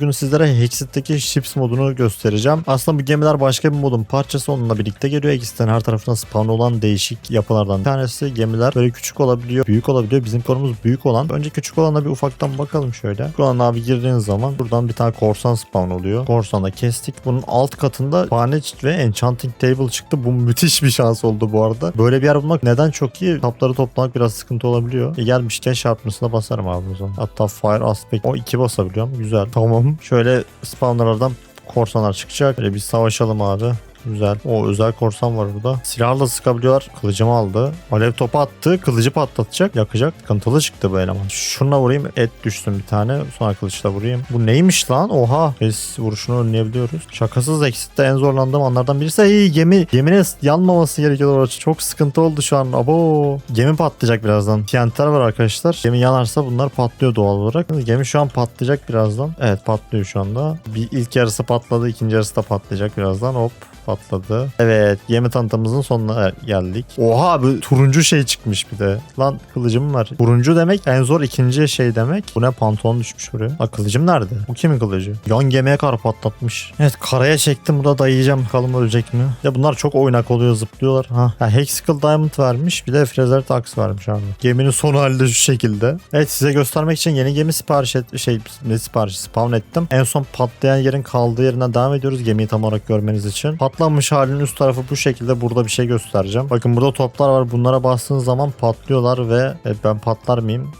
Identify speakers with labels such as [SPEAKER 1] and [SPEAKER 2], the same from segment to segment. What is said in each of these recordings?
[SPEAKER 1] Bugün sizlere Hexit'teki Ships modunu göstereceğim. Aslında bu gemiler başka bir modun parçası onunla birlikte geliyor. X'ten her tarafına spawn olan değişik yapılardan bir tanesi. Gemiler böyle küçük olabiliyor, büyük olabiliyor. Bizim konumuz büyük olan. Önce küçük olana bir ufaktan bakalım şöyle. Küçük olan abi girdiğiniz zaman buradan bir tane korsan spawn oluyor. Korsanı kestik. Bunun alt katında Barnage ve Enchanting Table çıktı. Bu müthiş bir şans oldu bu arada. Böyle bir yer bulmak neden çok iyi? Tapları toplamak biraz sıkıntı olabiliyor. E gelmişken sharpness'ına basarım abi o zaman. Hatta Fire Aspect. O iki basabiliyorum. Güzel. Tamam. Şöyle spawnerlardan korsanlar çıkacak. Böyle bir savaşalım abi. Güzel. O özel korsan var burada. Silahla sıkabiliyorlar. Kılıcımı aldı. Alev topu attı. Kılıcı patlatacak. Yakacak. Sıkıntılı çıktı bu eleman. Şuna vurayım. Et düşsün bir tane. Sonra kılıçla vurayım. Bu neymiş lan? Oha. Biz vuruşunu önleyebiliyoruz. Şakasız eksitte en zorlandığım anlardan birisi. Hey gemi. Geminin yanmaması gerekiyor orası. Çok sıkıntı oldu şu an. Abo. Gemi patlayacak birazdan. TNT'ler var arkadaşlar. Gemi yanarsa bunlar patlıyor doğal olarak. Gemi şu an patlayacak birazdan. Evet patlıyor şu anda. Bir ilk yarısı patladı. ikinci yarısı da patlayacak birazdan. Hop patladı. Evet gemi tanıtımımızın sonuna geldik. Oha abi turuncu şey çıkmış bir de. Lan kılıcım var. Turuncu demek en zor ikinci şey demek. Bu ne pantolon düşmüş buraya. Ha kılıcım nerede? Bu kimin kılıcı? Yan gemiye kar patlatmış. Evet karaya çektim bu da dayayacağım. Bakalım ölecek mi? Ya bunlar çok oynak oluyor zıplıyorlar. Ha, ha Hexical Diamond vermiş. Bir de Fraser Tax vermiş abi. Geminin son halde şu şekilde. Evet size göstermek için yeni gemi sipariş et şey ne sipariş spawn ettim. En son patlayan yerin kaldığı yerinden devam ediyoruz gemiyi tam olarak görmeniz için. Patlanmış halinin üst tarafı bu şekilde burada bir şey göstereceğim. Bakın burada toplar var. Bunlara bastığınız zaman patlıyorlar ve e, ben patlar mıyım?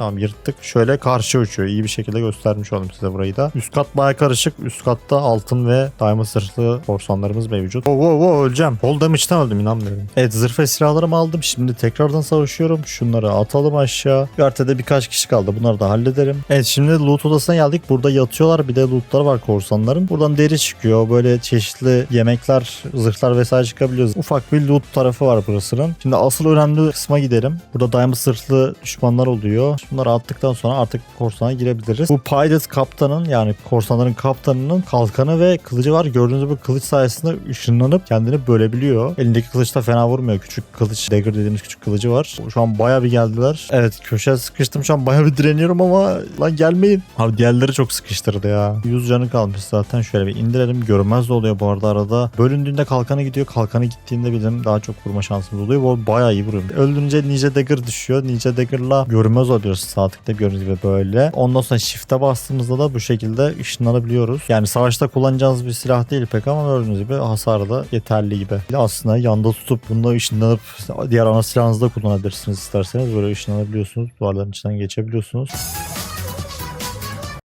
[SPEAKER 1] Tamam yırttık. Şöyle karşı uçuyor. İyi bir şekilde göstermiş oldum size burayı da. Üst kat baya karışık. Üst katta altın ve diamond zırhlı korsanlarımız mevcut. Wow wow wow öleceğim. Fall damage'den öldüm inanmıyorum. Evet zırh ve silahlarımı aldım. Şimdi tekrardan savaşıyorum. Şunları atalım aşağı. Garte'de birkaç kişi kaldı. Bunları da hallederim. Evet şimdi loot odasına geldik. Burada yatıyorlar. Bir de lootlar var korsanların. Buradan deri çıkıyor. Böyle çeşitli yemekler, zırhlar vesaire çıkabiliyor. Ufak bir loot tarafı var burasının. Şimdi asıl önemli kısma gidelim. Burada diamond zırhlı düşmanlar oluyor. Bunları attıktan sonra artık korsana girebiliriz. Bu Pilot kaptanın yani korsanların kaptanının kalkanı ve kılıcı var. Gördüğünüz gibi kılıç sayesinde ışınlanıp kendini bölebiliyor. Elindeki kılıç da fena vurmuyor. Küçük kılıç, dagger dediğimiz küçük kılıcı var. Şu an baya bir geldiler. Evet köşeye sıkıştım şu an baya bir direniyorum ama lan gelmeyin. Abi diğerleri çok sıkıştırdı ya. 100 canı kalmış zaten. Şöyle bir indirelim. Görünmez de oluyor bu arada arada. Bölündüğünde kalkanı gidiyor. Kalkanı gittiğinde bizim daha çok vurma şansımız oluyor. Bu baya iyi vuruyor. Öldürünce Ninja Dagger düşüyor. Ninja Dagger'la görünmez oluyoruz sağ tıkta gördüğünüz gibi böyle. Ondan sonra shift'e bastığımızda da bu şekilde ışınlanabiliyoruz. Yani savaşta kullanacağınız bir silah değil pek ama gördüğünüz gibi hasarı da yeterli gibi. Aslında yanda tutup bunda ışınlanıp diğer ana silahınızda kullanabilirsiniz isterseniz. Böyle ışınlanabiliyorsunuz. Duvarların içinden geçebiliyorsunuz.